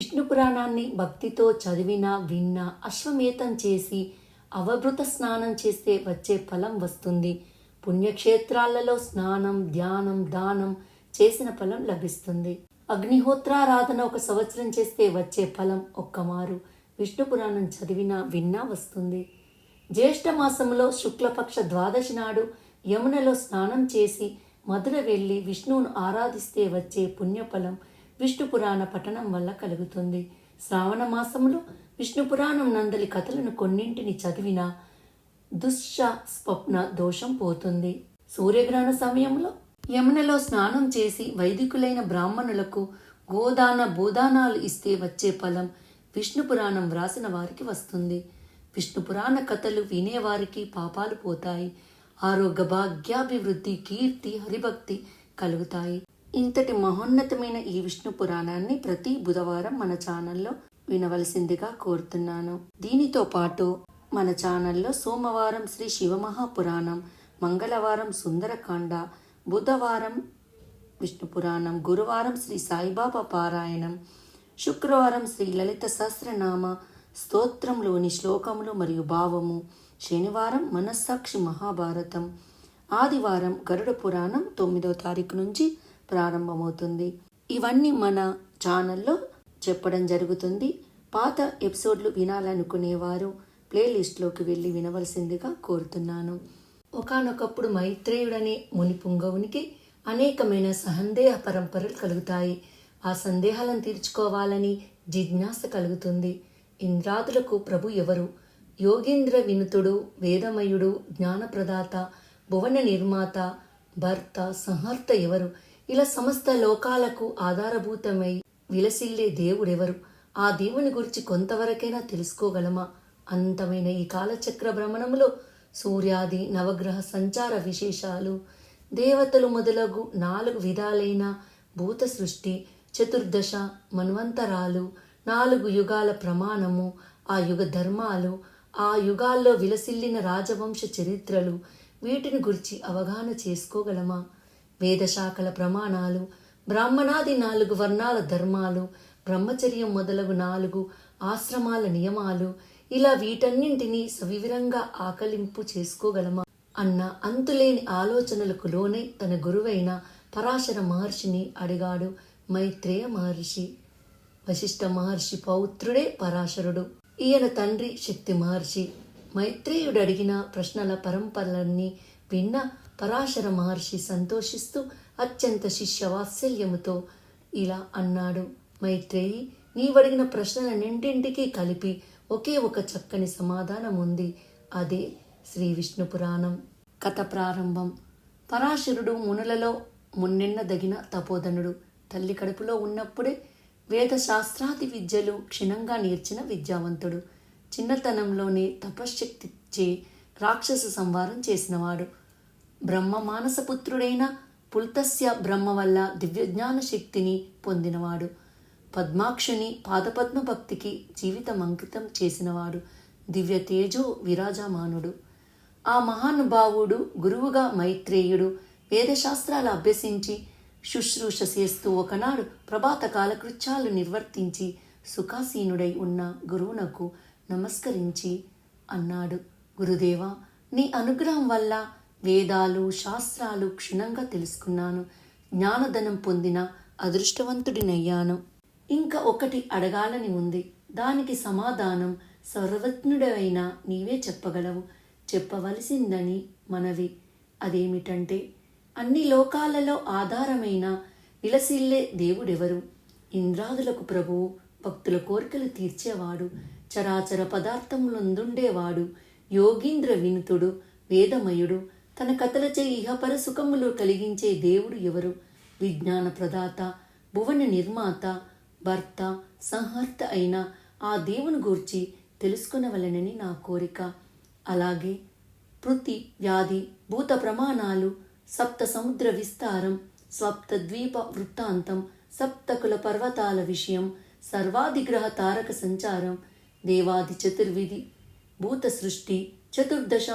విష్ణు పురాణాన్ని భక్తితో చదివినా విన్నా అశ్వమేతం చేసి అవభృత స్నానం చేస్తే వచ్చే ఫలం వస్తుంది. పుణ్యక్షేత్రాలలో స్నానం ధ్యానం దానం చేసిన ఫలం లభిస్తుంది. అగ్నిహోత్రారాధన ఒక సంవత్సరం చేస్తే వచ్చే ఫలం ఒక్కమారు. విష్ణు పురాణం చదివినా విన్నా వస్తుంది. జ్యేష్ఠ మాసంలో శుక్లపక్ష ద్వాదశి నాడు యమునలో స్నానం చేసి మధుర వెళ్ళి విష్ణువును ఆరాధిస్తే వచ్చే పుణ్యఫలం విష్ణు పురాణ పఠనం వల్ల కలుగుతుంది. శ్రావణ మాసంలో విష్ణు పురాణం నందలి కథలను కొన్నింటిని చదివిన దుశ్శ స్వప్న దోషం పోతుంది. సూర్యగ్రహణ సమయంలో యమునలో స్నానం చేసి వైదికులైన బ్రాహ్మణులకు గోదాన భూదానాలు ఇస్తే వచ్చే ఫలం విష్ణు పురాణం వ్రాసిన వారికి వస్తుంది. విష్ణు పురాణ కథలు వినేవారికి పాపాలు పోతాయి. ఆరోగ్య భాగ్యాభివృద్ధి కీర్తి హరిభక్తి కలుగుతాయి. ఇంతటి మహోన్నతమైన ఈ విష్ణు పురాణాన్ని ప్రతి బుధవారం మన ఛానల్లో వినవలసిందిగా కోరుతున్నాను. దీనితో పాటు మన ఛానల్లో సోమవారం శ్రీ శివమహాపురాణం మంగళవారం సుందరకాండ బుధవారం విష్ణు పురాణం గురువారం శ్రీ సాయిబాబా పారాయణం శుక్రవారం శ్రీ లలిత సహస్రనామ స్తోత్రంలోని శ్లోకములు మరియు భావము శనివారం మనస్సాక్షి మహాభారతం ఆదివారం గరుడ పురాణం తొమ్మిదో తారీఖు నుంచి ప్రారంభమవుతుంది. ఇవన్నీ మన ఛానల్లో చెప్పడం జరుగుతుంది. పాత ఎపిసోడ్లు వినాలనుకునేవారు ప్లేలిస్ట్లోకి వెళ్ళి వినవలసిందిగా కోరుతున్నాను. ఒకానొకప్పుడు మైత్రేయుడనే ముని పుంగవునికి అనేకమైన సందేహ పరంపరలు కలుగుతాయి. ఆ సందేహాలను తీర్చుకోవాలని జిజ్ఞాస కలుగుతుంది. ఇంద్రాదులకు ప్రభు ఎవరు? యోగేంద్ర వినుతుడు వేదమయుడు జ్ఞానప్రదాత భువన నిర్మాత భర్త సంహర్త ఎవరు? ఇలా సమస్త లోకాలకు ఆధారభూతమై విలసిల్లే దేవుడెవరు? ఆ దేవుని గురించి కొంతవరకైనా తెలుసుకోగలమా? అంతమైన ఈ కాలచక్ర భ్రమణములో సూర్యాది నవగ్రహ సంచార విశేషాలు దేవతలు మొదలగు నాలుగు విధాలైన భూత సృష్టి చతుర్దశ మన్వంతరాలు నాలుగు యుగాల ప్రమాణము ఆ యుగ ధర్మాలు ఆ యుగాల్లో విలసిల్లిన రాజవంశ చరిత్రలు వీటిని గురించి అవగాహన చేసుకోగలమా? వేదశాఖల ప్రమాణాలు బ్రాహ్మణాది నాలుగు వర్ణాల ధర్మాలు బ్రహ్మచర్యం మొదలగు నాలుగు ఆశ్రమాల నియమాలు ఇలా వీటన్నింటినీ సవివరంగా ఆకలింపు చేసుకోగలమా? అన్న అంతులేని ఆలోచనలకు లోనై తన గురువైన పరాశర మహర్షిని అడిగాడు మైత్రేయ మహర్షి. వశిష్ఠ మహర్షి పౌత్రుడే పరాశరుడు. ఈయన తండ్రి శక్తి మహర్షి. మైత్రేయుడు అడిగిన ప్రశ్నల పరంపరలన్నీ విన్న పరాశర మహర్షి సంతోషిస్తూ అత్యంత శిష్య వాత్సల్యముతో ఇలా అన్నాడు. మైత్రేయి నీవడిగిన ప్రశ్నలన్నింటింటికి కలిపి ఒకే ఒక చక్కని సమాధానం ఉంది అదే శ్రీ విష్ణు పురాణం. కథ ప్రారంభం. పరాశరుడు మునులలో మున్నెన్నదగిన తపోధనుడు. తల్లి కడుపులో ఉన్నప్పుడే వేద శాస్త్రాది విద్యలు క్షుణ్ణంగా నేర్చిన విద్యావంతుడు. చిన్నతనంలోనే తపశ్శక్తిచ్చే రాక్షస సంవారం చేసినవాడు. బ్రహ్మ మానసపుత్రుడైన పుల్తస్య బ్రహ్మ వల్ల దివ్యజ్ఞాన శక్తిని పొందినవాడు. పద్మాక్షుని పాదపద్మ భక్తికి జీవితం అంకితం చేసినవాడు దివ్య తేజో విరాజమానుడు. ఆ మహానుభావుడు గురువుగా మైత్రేయుడు వేదశాస్త్రాలు అభ్యసించి శుశ్రూష చేస్తూ ఒకనాడు ప్రభాత కృత్యాలు నిర్వర్తించి సుఖాసీనుడై ఉన్న గురువునకు నమస్కరించి అన్నాడు గురుదేవా నీ అనుగ్రహం వల్ల వేదాలు శాస్త్రాలు క్షుణ్ణంగా తెలుసుకున్నాను. జ్ఞానధనం పొందిన అదృష్టవంతుడినయ్యాను. ఇంకా ఒకటి అడగాలని ఉంది. దానికి సమాధానం సర్వజ్ఞుడైన నీవే చెప్పగలవు. చెప్పవలసిందని మనవి. అదేమిటంటే అన్ని లోకాలలో ఆధారమైన విలసిల్లే దేవుడెవరు? ఇంద్రాదులకు ప్రభువు భక్తుల కోరికలు తీర్చేవాడు చరాచర పదార్థములందుండేవాడు యోగీంద్ర వినుతుడు వేదమయుడు తన కథలచే ఇహపర సుఖములు కలిగించే దేవుడు ఎవరు? విజ్ఞాన ప్రదాత భువన నిర్మాత భర్త సంహర్త అయిన ఆ దేవుని గూర్చి తెలుసుకునవలనని నా కోరిక. అలాగే పృతి వ్యాధి భూత ప్రమాణాలు సప్త సముద్ర విస్తారం సప్త ద్వీప వృత్తాంతం సప్తకుల పర్వతాల విషయం సర్వాధిగ్రహ తారక సంచారం దేవాది చతుర్విధి భూత సృష్టి చతుర్దశ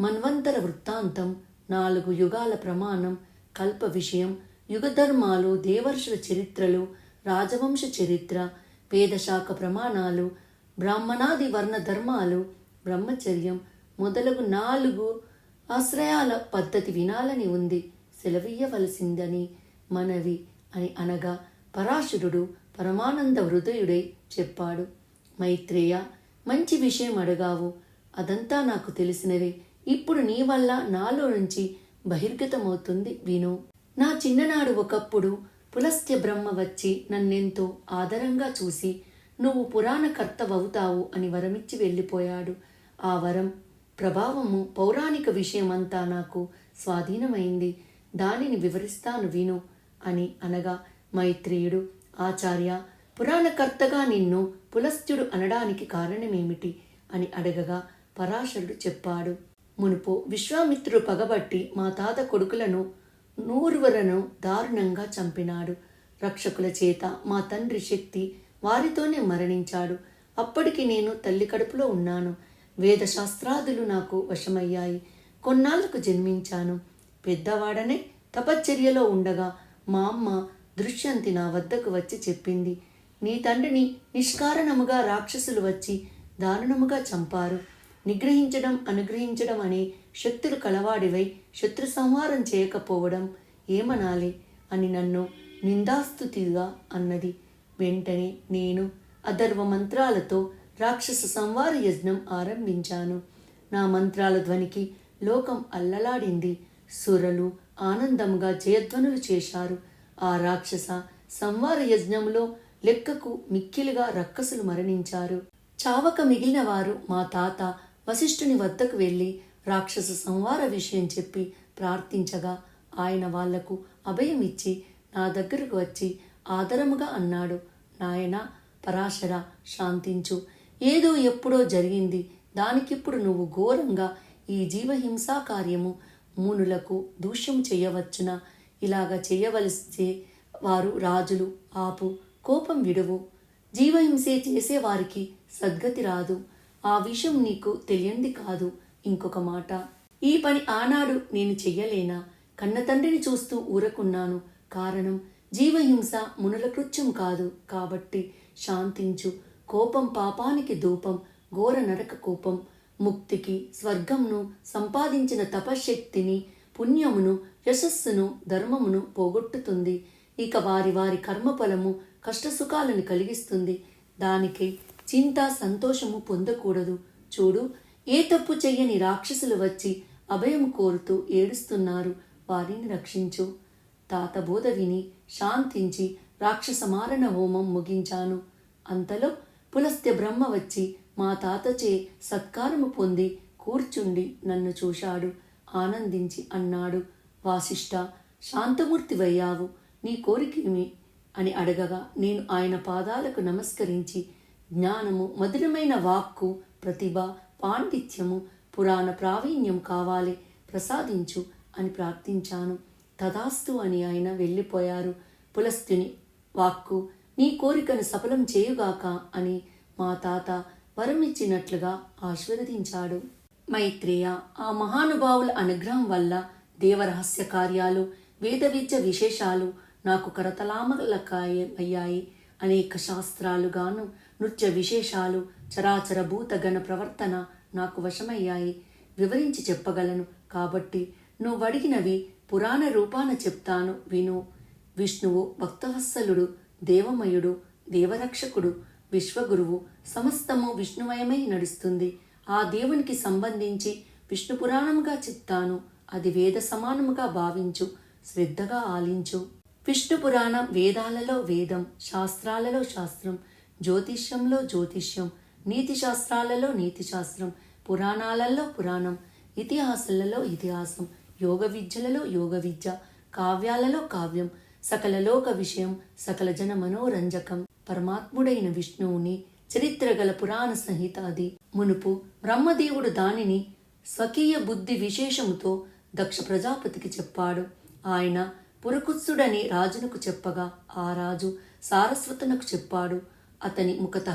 మన్వంతర వృత్తాంతం నాలుగు యుగాల ప్రమాణం కల్ప విషయం యుగధర్మాలు దేవర్షుల చరిత్రలు రాజవంశ చరిత్ర వేదశాఖ ప్రమాణాలు బ్రాహ్మణాది వర్ణ ధర్మాలు బ్రహ్మచర్యం మొదలగు నాలుగు ఆశ్రయాల పద్ధతి వినాలని ఉంది. సెలవీయవలసిందని మనవి అని అనగా పరాశరుడు పరమానంద హృదయుడై చెప్పాడు. మైత్రేయ మంచి విషయం అడగావు. అదంతా నాకు తెలిసినవే. ఇప్పుడు నీ వల్ల నాలో నుంచి బహిర్గతమవుతుంది విను. నా చిన్ననాడు ఒకప్పుడు పులస్త్య బ్రహ్మ వచ్చి నన్నెంతో ఆదరంగా చూసి నువ్వు పురాణకర్తవవుతావు అని వరమిచ్చి వెళ్ళిపోయాడు. ఆ వరం ప్రభావము పౌరాణిక విషయమంతా నాకు స్వాధీనమైంది. దానిని వివరిస్తాను విను అని అనగా మైత్రేయుడు ఆచార్య పురాణకర్తగా నిన్ను పులస్త్యుడు అనడానికి కారణమేమిటి? అని అడగగా పరాశరుడు చెప్పాడు. మునుపు విశ్వామిత్రుడు పగబట్టి మా తాత కొడుకులను నూరువరను దారుణంగా చంపినాడు. రక్షకుల చేత మా తండ్రి శక్తి వారితోనే మరణించాడు. అప్పటికి నేను తల్లి కడుపులో ఉన్నాను. వేదశాస్త్రాదులు నాకు వశమయ్యాయి. కొన్నాళ్ళకు జన్మించాను. పెద్దవాడనే తపశ్చర్యలో ఉండగా మా అమ్మ దృశ్యంతి నా వద్దకు వచ్చి చెప్పింది. నీ తండ్రిని నిష్కారణముగా రాక్షసులు వచ్చి దారుణముగా చంపారు. నిగ్రహించడం అనుగ్రహించడం అనే శక్తులు కలవాడివై శత్రు సంహారం చేయకపోవడం ఏమనాలి అని నన్ను నిందాస్తుతిగా అన్నది. వెంటనే నేను అధర్వ మంత్రాలతో రాక్షస సంవార యజ్ఞం ఆరంభించాను. నా మంత్రాల ధ్వనికి లోకం అల్లలాడింది. సురలు ఆనందంగా జయధ్వనులు చేశారు. ఆ రాక్షస సంవార యజ్ఞంలో లెక్కకు మిక్కిలుగా రక్కసులు మరణించారు. చావక మిగిలిన వారు మా తాత వశిష్ఠుని వద్దకు వెళ్ళి రాక్షస సంవార విషయం చెప్పి ప్రార్థించగా ఆయన వాళ్ళకు అభయం ఇచ్చి నా దగ్గరకు వచ్చి ఆదరముగా అన్నాడు నాయన పరాశర శాంతించు. ఏదో ఎప్పుడో జరిగింది. దానికిప్పుడు నువ్వు ఘోరంగా ఈ జీవహింసా కార్యము మూనులకు దూష్యం చేయవచ్చున? ఇలాగ చేయవలసే వారు రాజులు ఆపు కోపం విడువు. జీవహింసే చేసేవారికి సద్గతి రాదు. ఆ విషయం నీకు తెలియంది కాదు. ఇంకొక మాట ఈ పని ఆనాడు నేను చెయ్యలేనా? కన్న తండ్రిని చూస్తూ ఊరకున్నాను. కారణం జీవహింస మునుల కృత్యం కాదు. కాబట్టి శాంతించు. కోపం పాపానికి ధూపం ఘోర నరక కోపం. ముక్తికి స్వర్గంను సంపాదించిన తపశ్శక్తిని పుణ్యమును యశస్సును ధర్మమును పోగొట్టుతుంది. ఇక వారి వారి కర్మఫలము కష్టసుఖాలను కలిగిస్తుంది. దానికి చింత సంతోషము పొందకూడదు. చూడు ఏ తప్పు చెయ్యని రాక్షసులు వచ్చి అభయం కోరుతూ ఏడుస్తున్నారు. వారిని రక్షించు. తాత బోధ విని శాంతించి రాక్షస మారణ హోమం ముగించాను. అంతలో పులస్త్య బ్రహ్మ వచ్చి మా తాతచే సత్కారము పొంది కూర్చుండి నన్ను చూశాడు. ఆనందించి అన్నాడు వాసిష్ఠ శాంతమూర్తివయ్యావు. నీ కోరికేమి? అని అడగగా నేను ఆయన పాదాలకు నమస్కరించి జ్ఞానము మధురమైన వాక్కు ప్రతిభ పాండిత్యము పురాణ ప్రావీణ్యం కావాలి ప్రసాదించు అని ప్రార్థించాను. తదాస్తు అని ఆయన వెళ్ళిపోయారు. పులస్తుని వాక్కు నీ కోరికను సఫలం చేయుగాక అని మా తాత వరమిచ్చినట్లుగా ఆశీర్వదించాడు. మైత్రేయ ఆ మహానుభావుల అనుగ్రహం వల్ల దేవరహస్య కార్యాలు వేద విద్య విశేషాలు నాకు కరతలామలకాయ అయ్యాయి. అనేక శాస్త్రాలుగాను నృత్య విశేషాలు చరాచర భూతగణ ప్రవర్తన నాకు వశమయ్యాయి. వివరించి చెప్పగలను కాబట్టి నువ్వు అడిగినవి పురాణ రూపాన చెప్తాను విను. విష్ణువు భక్తవత్సలుడు దేవమయుడు దేవరక్షకుడు విశ్వగురువు సమస్తము విష్ణుమయమై నడుస్తుంది. ఆ దేవునికి సంబంధించి విష్ణు పురాణముగా చెప్తాను. అది వేద సమానముగా భావించు శ్రద్ధగా ఆలించు. విష్ణు పురాణం వేదాలలో వేదం శాస్త్రాలలో శాస్త్రం. జ్యోతిష్యంలో జ్యోతిష్యం నీతి శాస్త్రాలలో నీతి శాస్త్రం పురాణాలలో పురాణం ఇతిహాసాలలో ఇతిహాసం యోగ విద్యలలో యోగ విద్య కావ్యాలలో కావ్యం సకల లోక విషయం సకల జన మనోరంజకం పరమాత్ముడైన విష్ణువుని చరిత్ర గల పురాణ సంహిత అది మునుపు బ్రహ్మదేవుడు దానిని స్వకీయ బుద్ధి విశేషముతో దక్ష ప్రజాపతికి చెప్పాడు. ఆయన పురకుత్సుడని రాజునకు చెప్పగా ఆ రాజు సారస్వతునకు చెప్పాడు. అతని ముఖత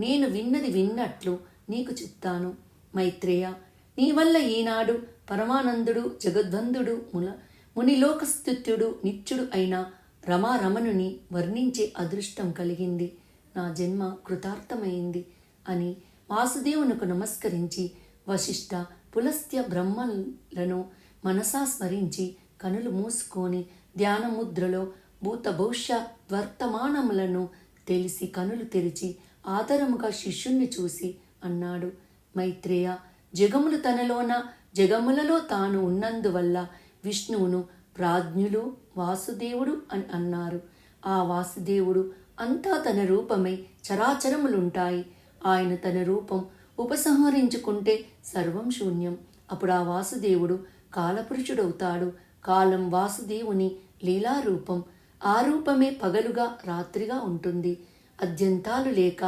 నేను విన్నది విన్నట్లు నీకు చెప్తాను మైత్రేయ. నీ వల్ల ఈనాడు పరమానందుడు జగద్వందుడు ముల మునిలోకస్థుత్యుడు నిత్యుడు అయిన రమారమణుని వర్ణించే అదృష్టం కలిగింది. నా జన్మ కృతార్థమైంది అని వాసుదేవునకు నమస్కరించి వశిష్ఠ పులస్త్య బ్రహ్మలను మనసా స్మరించి కనులు మూసుకొని ధ్యానముద్రలో భూత భవిష్య వర్తమానములను తెలిసి కనులు తెరిచి ఆదరముగా శిష్యుణ్ణి చూసి అన్నాడు మైత్రేయ జగములు తనలోన జగములలో తాను ఉన్నందువల్ల విష్ణువును ప్రాజ్ఞులు వాసుదేవుడు అని అన్నారు. ఆ వాసుదేవుడు అంతా తన రూపమై చరాచరములుంటాయి. ఆయన తన రూపం ఉపసంహరించుకుంటే సర్వం శూన్యం. అప్పుడు ఆ వాసుదేవుడు కాలపురుషుడవుతాడు. కాలం వాసుదేవుని లీలారూపం ఆ రూపమే పగలుగా రాత్రిగా ఉంటుంది. అద్యంతాలు లేక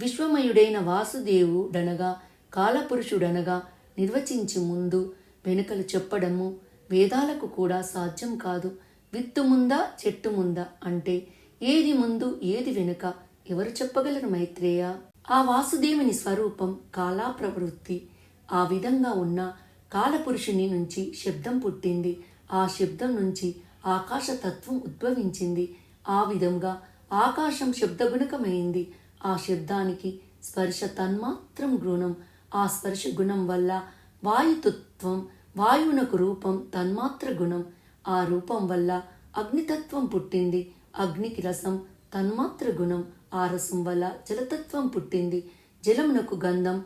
విశ్వమయుడైన వాసుదేవుడనగా కాలపురుషుడనగా నిర్వచించి ముందు వెనుకలు చెప్పడము వేదాలకు కూడా సాధ్యం కాదు. విత్తు ముందా చెట్టు ముందా అంటే ఏది ముందు ఏది వెనుక ఎవరు చెప్పగలరు మైత్రేయ? ఆ వాసుదేవుని స్వరూపం కాలా ప్రవృత్తి ఆ విధంగా ఉన్న కాలపురుషుని నుంచి శబ్దం పుట్టింది. ఆ శబ్దం నుంచి ఆకాశతత్వం ఉద్భవించింది. ఆ విధంగా ఆకాశం శబ్దగుణకమైంది. ఆ శబ్దానికి స్పర్శ తన్మాత్రం గుణం. ఆ స్పర్శ గుణం వల్ల వాయుతత్వం వాయువునకు రూపం తన్మాత్ర గుణం. ఆ రూపం వల్ల అగ్నితత్వం పుట్టింది. అగ్నికి రసం తన్మాత్ర గుణం. ఆ రసం వల్ల జలతత్వం పుట్టింది. జలమునకు గంధం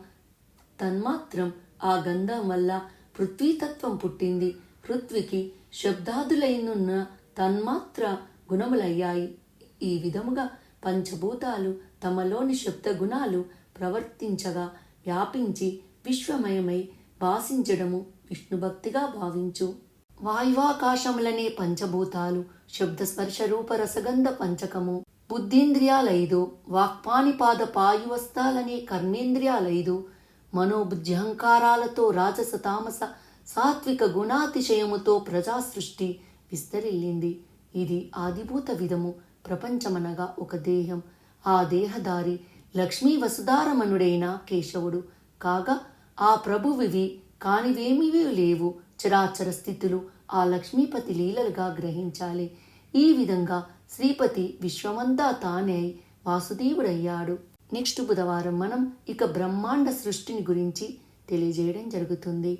తన్మాత్రం. ఆ గంధం వల్ల పృథ్వీతత్వం పుట్టింది. పృథ్వీకి శబ్దాదులైనున్న తన్మాత్ర గుణములయ్యాయి. ఈ విధముగా పంచభూతాలు తమలోని శబ్ద గుణాలు ప్రవర్తించగా వ్యాపించి విశ్వమయమై భాసించడము విష్ణుభక్తిగా భావించు. వాయువాకాశములనే పంచభూతాలు శబ్ద స్పర్శ రూపరసగంధ పంచకము. బుద్ధీంద్రియాలైదు వాక్పానిపాద పాయువస్తాలనే కర్మేంద్రియాలైదు మనోబుద్ధ్యహంకారాలతో రాజస తామస సాత్విక గుణాతిశయముతో ప్రజాసృష్టి విస్తరిల్లింది. ఇది ఆదిభూత విధము. ప్రపంచమనగా ఒక దేహం. ఆ దేహదారి లక్ష్మీ వసుధారమణుడైన కేశవుడు. కాగా ఆ ప్రభువివి కానివేమివి లేవు. చరాచర స్థితులు ఆ లక్ష్మీపతి లీలలుగా గ్రహించాలి. ఈ విధంగా శ్రీపతి విశ్వమంతా తానే వాసుదేవుడయ్యాడు. నెక్స్ట్ బుధవారం మనం ఇక బ్రహ్మాండ సృష్టిని గురించి తెలియజేయడం జరుగుతుంది.